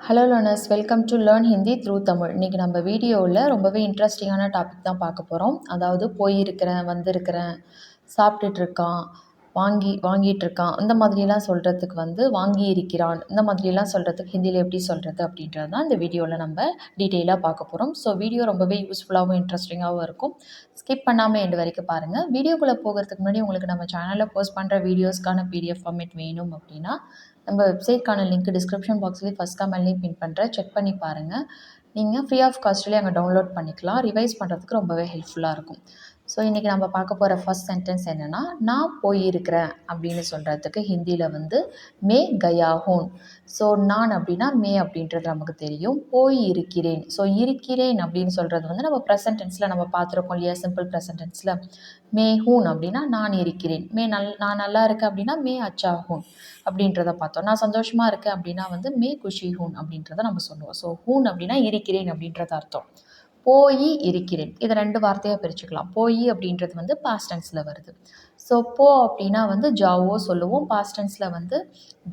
Hello learners welcome to learn Hindi through Tamil இன்றைக்கி நம்ம வீடியோவில் ரொம்பவே இன்ட்ரெஸ்டிங்கான டாபிக் தான் பார்க்க போகிறோம் அதாவது போயிருக்கிறேன் வந்திருக்கிறேன் சாப்பிட்டுட்ருக்கான் வாங்கி வாங்கிட்டுருக்கான். இந்த மாதிரிலாம் சொல்கிறதுக்கு வந்து வாங்கி இருக்கிறான் இந்த மாதிரிலாம் சொல்கிறதுக்கு ஹிந்தியில் எப்படி சொல்கிறது அப்படின்றது தான் இந்த வீடியோவில் நம்ம டீட்டெயிலாக பார்க்க போகிறோம் ஸோ வீடியோ ரொம்பவே யூஸ்ஃபுல்லாகவும் இன்ட்ரெஸ்டிங்காகவும் இருக்கும். ஸ்கிப் பண்ணாமல் எண்டு வரைக்கும் பாருங்கள் வீடியோக்குள்ளே போகிறதுக்கு முன்னாடி உங்களுக்கு நம்ம சேனலில் போஸ்ட் பண்ணுற வீடியோஸ்க்கான பிடிஎஃப் ஃபார்மேட் வேணும் அப்படின்னா நம்ம வெப்சைட்க்கான லிங்க் டிஸ்கிரிப்ஷன் பாக்ஸ்லேயே ஃபஸ்ட் கமெண்ட்லேயும் பின் பண்ணுறேன் செக் பண்ணி பாருங்கள் நீங்கள் ஃப்ரீ ஆஃப் காஸ்ட்லேயே அங்கே டவுன்லோட் பண்ணிக்கலாம். ரிவைஸ் பண்ணுறதுக்கு ரொம்பவே ஹெல்ப்ஃபுல்லாக இருக்கும். ஸோ இன்றைக்கி நம்ம பார்க்க போகிற ஃபஸ்ட் சென்டென்ஸ் என்னென்னா நான் போயிருக்கிறேன் அப்படின்னு சொல்கிறதுக்கு ஹிந்தியில் வந்து மே கயா ஹோன் ஸோ நான் அப்படின்னா மே அப்படின்றது நமக்கு தெரியும். போய் இருக்கிறேன் ஸோ இருக்கிறேன் அப்படின்னு சொல்கிறது வந்து நம்ம ப்ரெசன்ட் டென்ஸில் நம்ம பார்த்துருக்கோம் இல்லையா? சிம்பிள் ப்ரெசன்ட் டென்ஸில் மே ஹூன் அப்படின்னா நான் இருக்கிறேன் மே நல் நான் நல்லா இருக்கேன் அப்படின்னா மே அச்சா ஹூன் அப்படின்றத பார்த்தோம். நான் சந்தோஷமாக இருக்கேன் அப்படின்னா வந்து மே குஷி ஹூன் அப்படின்றத நம்ம சொல்லுவோம். ஸோ ஹூன் அப்படின்னா இருக்கிறேன் அப்படின்றது அர்த்தம். போய் இருக்கிறேன். இதை ரெண்டு வார்த்தையாக பிரிச்சுக்கலாம். போய் அப்படின்றது வந்து பாஸ்ட் டென்ஸில் வருது. ஸோ போ அப்படின்னா வந்து ஜாவோ சொல்லுவோம். பாஸ்ட் டென்ஸில் வந்து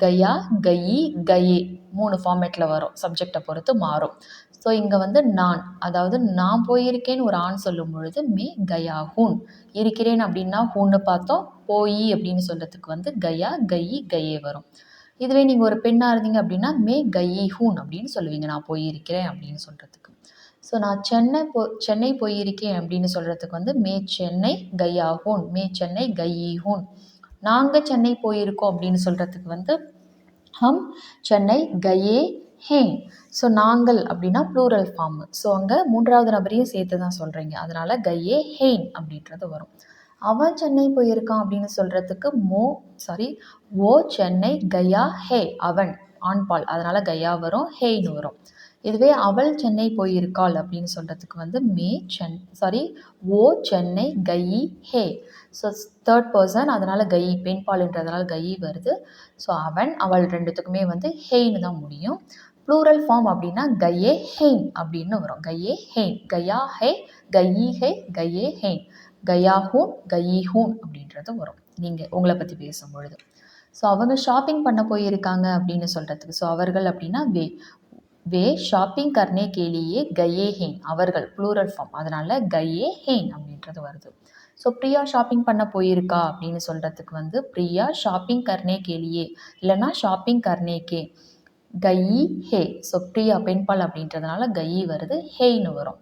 கயா கயி கயே மூணு ஃபார்மேட்டில் வரும். சப்ஜெக்டை பொறுத்து மாறும். ஸோ இங்கே வந்து நான் அதாவது நான் போயிருக்கேன்னு ஒரு ஆண் சொல்லும் பொழுது மே கயா ஹூன். இருக்கிறேன் அப்படின்னா ஹூன்னு பார்த்தோம். போய் அப்படின்னு சொல்கிறதுக்கு வந்து கயா கயி கயே வரும். இதுவே நீங்கள் ஒரு பெண்ணாக இருந்தீங்க அப்படின்னா மே கயி ஹூன் அப்படின்னு சொல்லுவீங்க. நான் போயிருக்கிறேன் அப்படின்னு சொல்கிறதுக்கு ஸோ நான் சென்னை போ சென்னை போயிருக்கேன் அப்படின்னு சொல்கிறதுக்கு வந்து மே சென்னை கையா மே சென்னை கையி நாங்கள் சென்னை போயிருக்கோம் அப்படின்னு சொல்கிறதுக்கு வந்து ஹம் சென்னை கயே ஹேன். ஸோ நாங்கள் அப்படின்னா ப்ளூரல் ஃபார்ம் ஸோ அங்கே மூன்றாவது நபரையும் சேர்த்து தான் சொல்கிறீங்க அதனால் கையே ஹெயின் அப்படின்றது வரும். அவன் சென்னை போயிருக்கான் அப்படின்னு சொல்கிறதுக்கு மோ சாரி ஓ சென்னை கயா ஹே அவன் ஆண்பால். அதனால் கயா வரும் ஹேன்னு வரும். இதுவே அவள் சென்னை போயிருக்காள் அப்படின்னு சொல்கிறதுக்கு வந்து மே சென் சாரி ஓ சென்னை கயி ஹே. ஸோ தேர்ட் பர்சன் அதனால் கை பெண்பால்ன்றதுனால கயி வருது. ஸோ அவன் அவள் ரெண்டுத்துக்குமே வந்து ஹேன்னு தான் முடியும். ப்ளூரல் ஃபார்ம் அப்படின்னா கயே ஹெயின் அப்படின்னு வரும். கையே ஹெயின் கயா ஹே கயி ஹே கையே ஹெயின் கையா ஹூன் கயி ஹூன் அப்படின்றது வரும். நீங்கள் உங்களை பற்றி பேசும்பொழுது. ஸோ அவங்க ஷாப்பிங் பண்ண போயிருக்காங்க அப்படின்னு சொல்கிறதுக்கு ஸோ அவர்கள் அப்படின்னா வே வே ஷாப்பிங் கர்னே கேலியே கையே ஹேன். அவர்கள் ப்ளூரல் ஃபார்ம் அதனால் கையே ஹேன் அப்படின்றது வருது. ஸோ பிரியா ஷாப்பிங் பண்ண போயிருக்கா அப்படின்னு சொல்கிறதுக்கு வந்து பிரியா ஷாப்பிங் கர்னே கேலியே. இல்லைனா ஷாப்பிங் கர்னே கே. கையி ஹே. ஸோ பிரியா பெண்பால் அப்படின்றதுனால கையி வருது ஹேன்னு வரும்.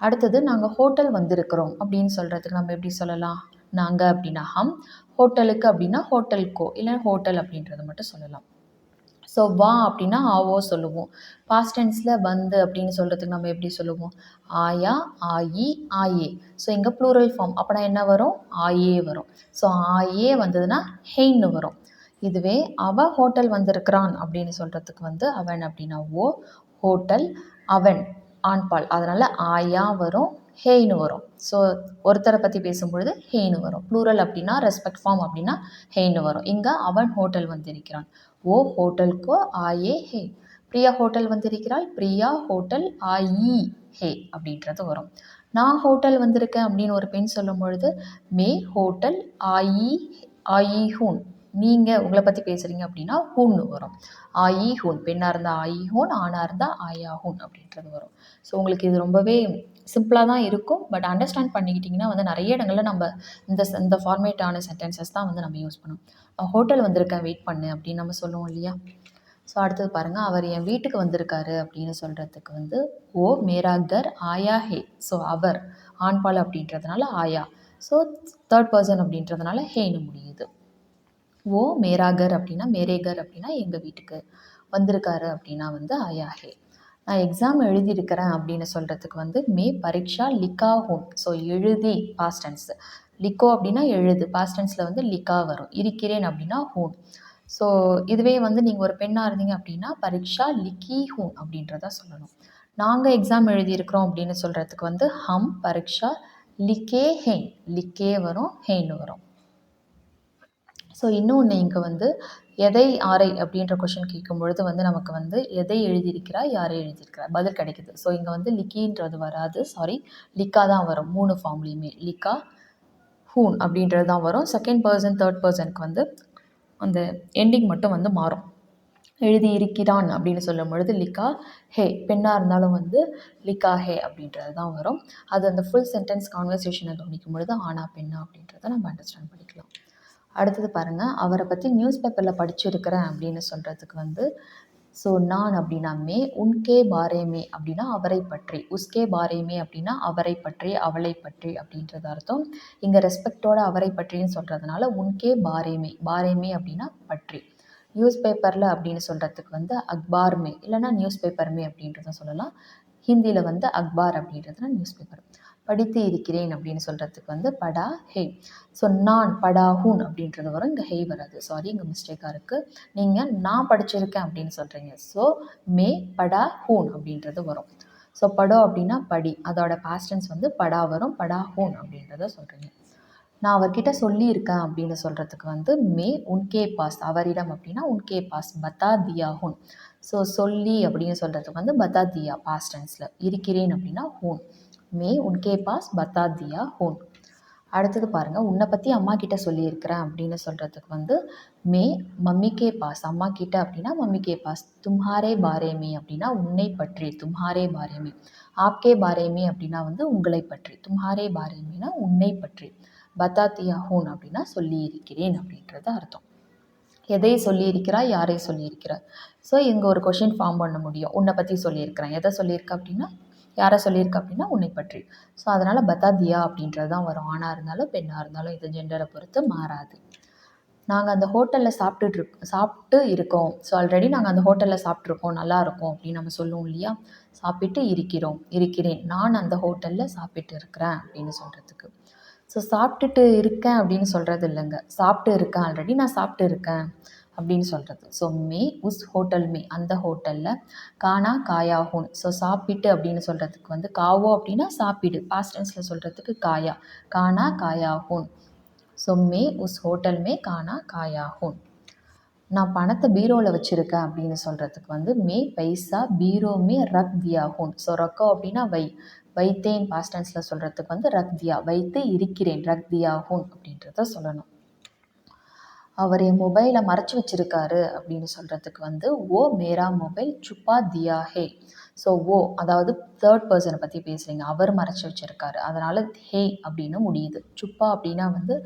அடுத்தது நாங்கள் ஹோட்டல் வந்திருக்கிறோம் அப்படின்னு சொல்கிறதுக்கு நம்ம எப்படி சொல்லலாம்? நாங்கள் அப்படின்னா ஹம். ஹோட்டலுக்கு அப்படின்னா ஹோட்டல்கோ இல்லை ஹோட்டல் அப்படின்றத மட்டும் சொல்லலாம். ஸோ வா அப்படின்னா ஆவோ சொல்லுவோம். பாஸ்ட் டென்ஸில் வந்து அப்படின்னு சொல்கிறதுக்கு நம்ம எப்படி சொல்லுவோம்? ஆயா ஆயி ஆயே ஸோ இங்கே ப்ளூரல் ஃபார்ம் அப்போனா என்ன வரும்? ஆயே வரும். ஸோ ஆயே வந்ததுன்னா ஹெய்ன்னு வரும். இதுவே அவ ஹோட்டல் வந்திருக்கிறான் அப்படின்னு சொல்கிறதுக்கு வந்து அவன் அப்படின்னா ஓ ஹோட்டல் அவன் ஆண்பால். அதனால் ஆயா வரும் ஹேய்னு வரும். ஸோ ஒருத்தரை பற்றி பேசும்பொழுது ஹேய்னு வரும். ப்ளூரல் அப்படின்னா ரெஸ்பெக்ட் ஃபார்ம் அப்படின்னா ஹேய்னு வரும். இங்கே அவன் ஹோட்டல் வந்திருக்கிறான். ஓ ஹோட்டலுக்கோ ஆயே ஹே. பிரியா ஹோட்டல் வந்திருக்கிறாள். பிரியா ஹோட்டல் ஆயி ஹே அப்படின்றது வரும். நான் ஹோட்டல் வந்திருக்கேன் அப்படின்னு ஒரு பெண் சொல்லும் பொழுது மே ஹோட்டல் ஆயி ஆயி ஹூன். நீங்கள் உங்களை பற்றி பேசுகிறீங்க அப்படின்னா ஹூன்னு வரும். ஆயி ஹூன். பெண்ணாக இருந்தால் ஆயி ஹூன் ஆணாக இருந்தால் ஆயா ஹூன் அப்படின்றது வரும். ஸோ உங்களுக்கு இது ரொம்பவே சிம்பிளாக தான் இருக்கும். பட் அண்டர்ஸ்டாண்ட் பண்ணிக்கிட்டிங்கன்னா வந்து நிறைய இடங்களில் நம்ம இந்த இந்த ஃபார்மேட்டான சென்டென்சஸ் தான் வந்து நம்ம யூஸ் பண்ணுவோம் ஹோட்டல் வந்திருக்கேன் வெயிட் பண்ணு அப்படின்னு நம்ம சொல்லுவோம் இல்லையா? ஸோ அடுத்தது பாருங்கள் அவர் என் வீட்டுக்கு வந்திருக்காரு அப்படின்னு சொல்கிறதுக்கு வந்து ஓ மேராகர் ஆயா ஹே. ஸோ அவர் ஆண்பால் அப்படின்றதுனால ஆயா. ஸோ தேர்ட் பர்சன் அப்படின்றதுனால ஹேன்னு முடியுது. ஓ மேராகர் அப்படின்னா மேரேகர் அப்படின்னா எங்கள் வீட்டுக்கு வந்திருக்காரு அப்படின்னா வந்து ஆயா ஹே. நான் எக்ஸாம் எழுதியிருக்கிறேன் அப்படின்னு சொல்கிறதுக்கு வந்து மே பரீட்சா லிக்காகும் ஸோ எழுதி பாஸ்ட் டென்ஸ் லிக்கோ அப்படின்னா எழுது பாஸ்ட் டென்ஸில் வந்து லிக்கா வரும். இருக்கிறேன் அப்படின்னா ஹூன் ஸோ இதுவே வந்து நீங்கள் ஒரு பெண்ணாக இருந்தீங்க அப்படின்னா பரீட்சா லிக்கி ஹூன் அப்படின்றத சொல்லணும். நாங்கள் எக்ஸாம் எழுதியிருக்கிறோம் அப்படின்னு சொல்கிறதுக்கு வந்து ஹம் பரீட்சா லிக்கே ஹெயின் லிக்கே வரும் ஹெயின் வரும். ஸோ இன்னொன்று இங்கே வந்து எதை ஆரை? அப்படின்ற கொஷின் கேட்கும் பொழுது வந்து நமக்கு வந்து எதை எழுதியிருக்கிறா யாரை எழுதியிருக்கிறா பதில் கிடைக்குது. ஸோ இங்கே வந்து லிக்கின்றது வராது. சாரி லிக்கா தான் வரும். மூணு ஃபார்ம்லேயுமே லிக்கா ஹூன் அப்படின்றது தான் வரும். செகண்ட் பர்சன் தேர்ட் பர்சனுக்கு வந்து அந்த எண்டிங் மட்டும் வந்து மாறும். எழுதி இருக்கிறான் அப்படின்னு சொல்லும் பொழுது லிக்கா ஹே. பெண்ணாக இருந்தாலும் வந்து லிக்கா ஹே அப்படின்றது தான் வரும். அது அந்த ஃபுல் சென்டென்ஸ் கான்வர்சேஷனை கவனிக்கும் பொழுது ஆனா பெண்ணா அப்படின்றத நம்ம அண்டர்ஸ்டாண்ட் பண்ணிக்கலாம். அடுத்தது பாருங்கள் அவரை பற்றி நியூஸ் பேப்பரில் படிச்சிருக்கிறேன் அப்படின்னு சொல்கிறதுக்கு வந்து ஸோ நான் அப்படின்னா மே உன்கே பாரேமே அப்படின்னா அவரை பற்றி. உஸ்கே பாரேமே அப்படின்னா அவரை பற்றி அவளை பற்றி அப்படின்றது அர்த்தம். இங்கே ரெஸ்பெக்டோட அவரை பற்றின்னு சொல்கிறதுனால உன்கே பாரேமே பாரேமே அப்படின்னா பற்றி. நியூஸ் பேப்பரில் அப்படின்னு சொல்கிறதுக்கு வந்து அக்பார்மே இல்லைனா நியூஸ் பேப்பர்மே அப்படின்றத சொல்லலாம். ஹிந்தியில் வந்து அக்பார் அப்படின்றதுனா நியூஸ் பேப்பர் படித்து இருக்கிறேன் அப்படின்னு சொல்கிறதுக்கு வந்து படா ஹே. ஸோ நான் படா ஹூன் அப்படின்றது வரும். இங்கே ஹெய் வராது. சாரி இங்கே மிஸ்டேக்காக இருக்குது நீங்கள் நான் படிச்சிருக்கேன் அப்படின்னு சொல்கிறீங்க ஸோ மே படா ஹூன் அப்படின்றது வரும். ஸோ படோ அப்படின்னா படி. அதோட பாஸ்டன்ஸ் வந்து படா வரும். படா ஹூன் அப்படின்றத சொல்கிறீங்க நான் அவர்கிட்ட சொல்லியிருக்கேன் அப்படின்னு சொல்கிறதுக்கு வந்து மே உன்கே பாஸ். அவரிடம் அப்படின்னா உன்கே பாஸ். பத்தா தியா ஹூன் ஸோ சொல்லி அப்படின்னு சொல்கிறதுக்கு வந்து பத்தா தியா பாஸ்டன்ஸில் இருக்கிறேன் அப்படின்னா ஹூன். மே உன்கே பாஸ் பத்தா தியா அடுத்தது பாருங்கள் உன்னை பற்றி அம்மா கிட்ட சொல்லியிருக்கிறேன் அப்படின்னு சொல்கிறதுக்கு வந்து மே மம்மிக்கே பாஸ் அம்மா கிட்ட அப்படின்னா மம்மிக்கே பாஸ். தும்ஹாரே பாரேமி அப்படின்னா உன்னை பற்றி தும்ஹாரே பாரேமி. ஆப்கே பாரேமி அப்படின்னா வந்து உங்களை பற்றி தும்ஹாரே பாரேமினா உன்னை பற்றி. பத்தாத்தியா ஹூன் அப்படின்னா சொல்லியிருக்கிறேன் அப்படின்றது அர்த்தம். எதை சொல்லியிருக்கிறாய் யாரை சொல்லியிருக்கிறாய் ஸோ இங்கே ஒரு கொஷின் ஃபார்ம் பண்ண முடியும். உன்னை பற்றி சொல்லியிருக்கிறேன். எதை சொல்லியிருக்க அப்படின்னா யாரை சொல்லியிருக்கு அப்படின்னா உன்னை பற்றி. ஸோ அதனால் பத்தாதியா அப்படின்றது தான் வரும். ஆணாக இருந்தாலும் பெண்ணாக இருந்தாலும் இது ஜெண்டரை பொறுத்து மாறாது. நாங்கள் அந்த ஹோட்டலில் சாப்பிட்டுட்ருக் சாப்பிட்டு இருக்கோம். ஸோ ஆல்ரெடி நாங்கள் அந்த ஹோட்டலில் சாப்பிட்ருக்கோம் நல்லா இருக்கும் அப்படின்னு நம்ம சொல்லுவோம் இல்லையா? சாப்பிட்டு இருக்கிறோம். இருக்கிறேன். நான் அந்த ஹோட்டலில் சாப்பிட்டு இருக்கிறேன் அப்படின்னு சொல்கிறதுக்கு ஸோ சாப்பிட்டுட்டு இருக்கேன் அப்படின்னு சொல்கிறது இல்லைங்க. சாப்பிட்டு இருக்கேன். ஆல்ரெடி நான் சாப்பிட்டு இருக்கேன். அப்படின்னு சொல்கிறது ஸோ மே உஸ் ஹோட்டல் மே அந்த ஹோட்டலில் கானா காயாகும் ஸோ சாப்பிட்டு அப்படின்னு சொல்கிறதுக்கு வந்து காவோ அப்படின்னா சாப்பிடு. பாஸ்ட் டென்ஸில் சொல்கிறதுக்கு காயா. கானா காயாகும் ஸோ மே உஸ் ஹோட்டல் மே கானா காயா நான் பணத்தை பீரோவில் வச்சுருக்கேன் அப்படின்னு சொல்கிறதுக்கு வந்து மே பைசா பீரோ மே ரக் தியா ஸோ ரக்கோ அப்படின்னா வை. வைத்தேன். பாஸ்டன்ஸில் சொல்கிறதுக்கு வந்து ரக் தியா வைத்து இருக்கிறேன். ரக் அப்படின்றத சொல்லணும். அவர் என் மொபைலை மறைச்சி வச்சுருக்காரு அப்படின்னு சொல்கிறதுக்கு வந்து ஓ மேரா மொபைல் சுப்பா தியா ஹே. ஸோ ஓ அதாவது தேர்ட் பர்சனை பற்றி பேசுகிறீங்க அவர் மறைச்சி வச்சுருக்காரு. அதனால் ஹே அப்படின்னு முடியுது. சுப்பா அப்படின்னா வந்து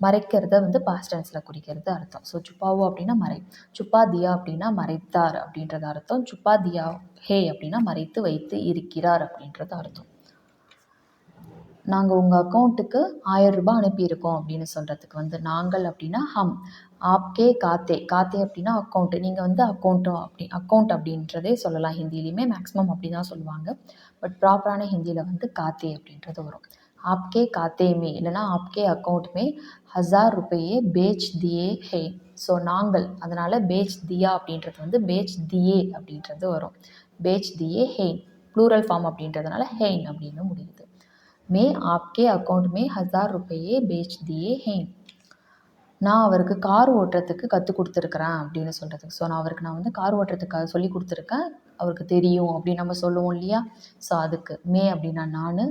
மறைக்கிறத வந்து பாஸ்டன்ஸில் குறிக்கிறது அர்த்தம். ஸோ சுப்பாவோ அப்படின்னா மறை சுப்பா தியா அப்படின்னா மறைத்தார் அப்படின்றது அர்த்தம். சுப்பா தியா ஹே அப்படின்னா மறைத்து வைத்து இருக்கிறார் அப்படின்றது அர்த்தம். நாங்கள் உங்கள் அக்கௌண்ட்டுக்கு ஆயிரம் ரூபாய் அனுப்பியிருக்கோம் அப்படின்னு சொல்கிறதுக்கு வந்து நாங்கள் அப்படின்னா ஹம் ஆப்கே காத்தே. காத்தே அப்படின்னா அக்கௌண்ட்டு நீங்கள் வந்து அக்கௌண்ட்டோ அப்படி அக்கௌண்ட் அப்படின்றதே சொல்லலாம். ஹிந்திலையுமே மேக்ஸிமம் அப்படி தான் சொல்லுவாங்க பட் ப்ராப்பரான ஹிந்தியில் வந்து காத்தே அப்படின்றது வரும். ஆப்கே காத்தேமே இல்லைனா ஆப்கே அக்கௌண்ட்டுமே ஹசார் ருபையே பேச் தியே ஹே. ஸோ நாங்கள் அதனால் பேச் தியா அப்படின்றது வந்து பேச் தியே அப்படின்றது வரும். பேச் தியே ஹெயின் ப்ளூரல் ஃபார்ம் அப்படின்றதுனால ஹெயின் அப்படின்னு முடியுது. மே ஆப்கே அக்கௌண்ட் மே ஹசார் ருபையே பேச் தியே ஹேன் நான் அவருக்கு கார் ஓட்டுறதுக்கு கற்றுக் கொடுத்துருக்குறேன் அப்படின்னு சொல்கிறதுக்கு ஸோ நான் அவருக்கு நான் வந்து கார் ஓட்டுறதுக்கு சொல்லி கொடுத்துருக்கேன். அவருக்கு தெரியும் அப்படின்னு நம்ம சொல்லுவோம் இல்லையா? ஸோ அதுக்கு மே அப்படின்னா நான்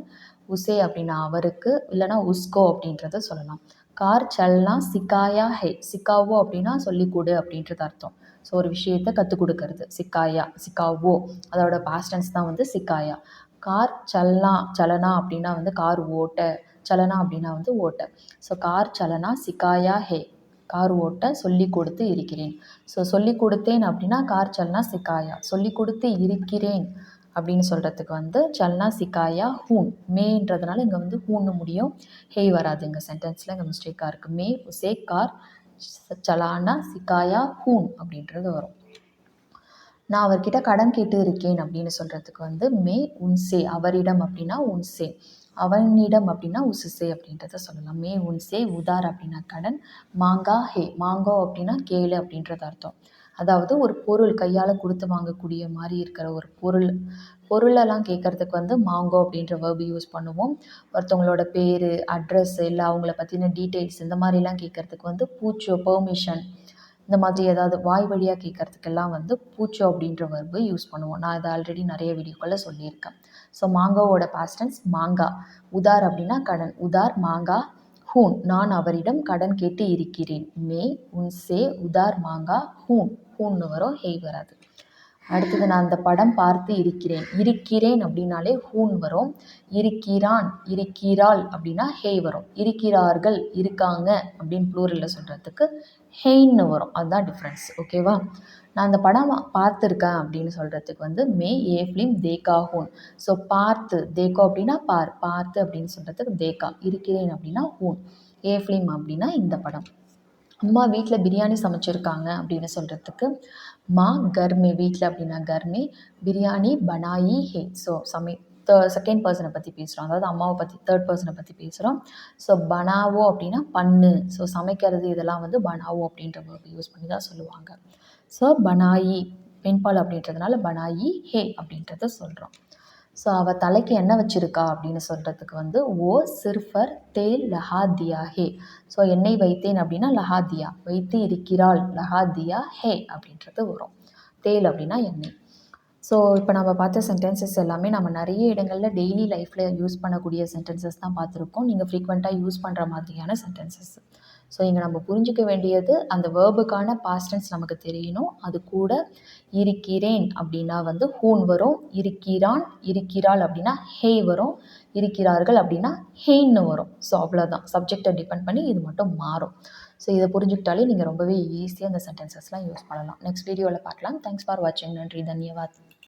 உசே அப்படின்னா அவருக்கு இல்லைனா உஸ்கோ அப்படின்றத சொல்லலாம். கார் சல்னா சிக்காயா ஹே சிக்காவோ அப்படின்னா சொல்லிக் கொடு அப்படின்றது அர்த்தம். ஸோ ஒரு விஷயத்த கற்றுக் கொடுக்கறது. சிக்காயா சிக்காவோ அதோட பாஸ்டன்ஸ் தான் வந்து சிக்காயா. கார் சல்னா சலனா அப்படின்னா வந்து கார் ஓட்ட சலனா அப்படின்னா வந்து ஓட்ட. ஸோ கார் சலனா சிக்காயா ஹே. கார் ஓட்ட சொல்லி கொடுத்து இருக்கிறேன். ஸோ சொல்லி கொடுத்தேன் அப்படின்னா கார் சல்னா சிக்காயா சொல்லி கொடுத்து இருக்கிறேன் அப்படின்னு சொல்கிறதுக்கு வந்து சல்னா சிக்காயா ஹூன். மேன்றதுனால இங்கே வந்து ஹூன்னு முடியும். ஹேய் வராது இங்கே சென்டென்ஸில் இங்கே மிஸ்டேக்காக இருக்குது மே உசே கார் சலானா சிக்காயா ஹூன் அப்படின்றது வரும். நான் அவர்கிட்ட கடன் கேட்டு இருக்கேன் அப்படின்னு சொல்கிறதுக்கு வந்து மே உன்சே அவரிடம் அப்படின்னா உன்சே அவனிடம் அப்படின்னா உசுசே அப்படின்றத சொல்லலாம். மே உன்சே உதார் அப்படின்னா கடன் மாங்கா ஹே மாங்கோ அப்படின்னா கேளு அப்படின்றது அர்த்தம். அதாவது ஒரு பொருள் கையால் கொடுத்து வாங்கக்கூடிய மாதிரி இருக்கிற ஒரு பொருள் பொருளெல்லாம் கேட்குறதுக்கு வந்து மாங்கோ அப்படின்ற வேர்பு யூஸ் பண்ணுவோம். ஒருத்தவங்களோட பேர் அட்ரஸ் இல்லை அவங்கள பற்றின டீட்டெயில்ஸ் இந்த மாதிரிலாம் கேட்குறதுக்கு வந்து பூச்சோ பெர்மிஷன் இந்த மாதிரி ஏதாவது வாய் வழியாக கேட்குறதுக்கெல்லாம் வந்து பூச்சோ அப்படின்ற வர்பு யூஸ் பண்ணுவோம். நான் இதை ஆல்ரெடி நிறைய வீடியோக்களில் சொல்லியிருக்கேன். ஸோ மாங்காவோட பாஸ்டன்ஸ் மாங்கா. உதார் அப்படின்னா கடன். உதார் மாங்கா ஹூன். நான் அவரிடம் கடன் கேட்டு இருக்கிறேன். மே உன்சே உதார் மாங்கா ஹூன். ஹூன்னு வரும் ஹெய் வராது. அடுத்தது நான் அந்த படம் பார்த்து இருக்கிறேன். இருக்கிறேன் அப்படின்னாலே ஹூன் வரும். இருக்கிறான் இருக்கிறாள் அப்படின்னா ஹே வரும். இருக்கிறார்கள் இருக்காங்க அப்படின்னு ப்ளூரலில் சொல்கிறதுக்கு ஹெய்ன்னு வரும். அதுதான் டிஃப்ரென்ஸ் ஓகேவா நான் அந்த படம் பார்த்துருக்கேன் அப்படின்னு சொல்கிறதுக்கு வந்து மே ஏ ஃபிலிம் தேக்கா ஹூன். ஸோ பார்த்து தேக்கோ அப்படின்னா பார் பார்த்து அப்படின்னு சொல்கிறதுக்கு தேக்கா இருக்கிறேன் அப்படின்னா ஹூன். ஏ ஃபிலிம் அப்படின்னா இந்த படம். அம்மா வீட்டில் பிரியாணி சமைச்சிருக்காங்க அப்படின்னு சொல்கிறதுக்கு மா கர்மே வீட்டில் அப்படின்னா கர்மே பிரியாணி பனாயி ஹே. ஸோ சமை த செகண்ட் பர்சனை பற்றி பேசுகிறோம் அதாவது அம்மாவை பற்றி தேர்ட் பர்சனை பற்றி பேசுகிறோம் ஸோ பனாவோ அப்படின்னா பண்ணு. ஸோ சமைக்கிறது இதெல்லாம் வந்து பனாவோ அப்படின்ற வேர்ப் யூஸ் பண்ணி தான் சொல்லுவாங்க. ஸோ பனாயி பெண்பால் அப்படின்றதுனால பனாயி ஹே அப்படின்றத சொல்கிறோம் ஸோ அவள் தலைக்கு என்ன வச்சுருக்கா அப்படின்னு சொல்கிறதுக்கு வந்து ஓ சிர்ஃபர் தேல் லஹாதியா ஹே. ஸோ எண்ணெய் வைத்தேன் அப்படின்னா லஹாதியா. வைத்து இருக்கிறாள் லஹாதியா ஹே அப்படின்றது வரும். தேல் அப்படின்னா எண்ணெய். ஸோ இப்போ நம்ம பார்த்த சென்டென்சஸ் எல்லாமே நம்ம நிறைய இடங்களில் டெய்லி லைஃப்பில் யூஸ் பண்ணக்கூடிய சென்டென்சஸ் தான் பார்த்துருக்கோம். நீங்கள் ஃப்ரீக்வெண்ட்டாக யூஸ் பண்ணுற மாதிரியான சென்டென்சஸ் ஸோ இங்கே நம்ம புரிஞ்சிக்க வேண்டியது அந்த வேர்புக்கான பாஸ்டன்ஸ் நமக்கு தெரியணும். அது கூட இருக்கிறேன் அப்படின்னா வந்து ஹூன் வரும் இருக்கிறான் இருக்கிறாள் அப்படின்னா ஹேய் வரும் இருக்கிறார்கள் அப்படின்னா ஹேன்னு வரும். ஸோ அவ்வளோதான் சப்ஜெக்டை டிபெண்ட் பண்ணி இது மட்டும் மாறும். ஸோ இதை புரிஞ்சுக்கிட்டாலே நீங்கள் ரொம்பவே ஈஸியாக அந்த சென்டென்சஸ்லாம் யூஸ் பண்ணலாம். நெக்ஸ்ட் வீடியோவில் பார்க்கலாம். தேங்க்ஸ் ஃபார் வாட்சிங் நன்றி. தன்யவாத்.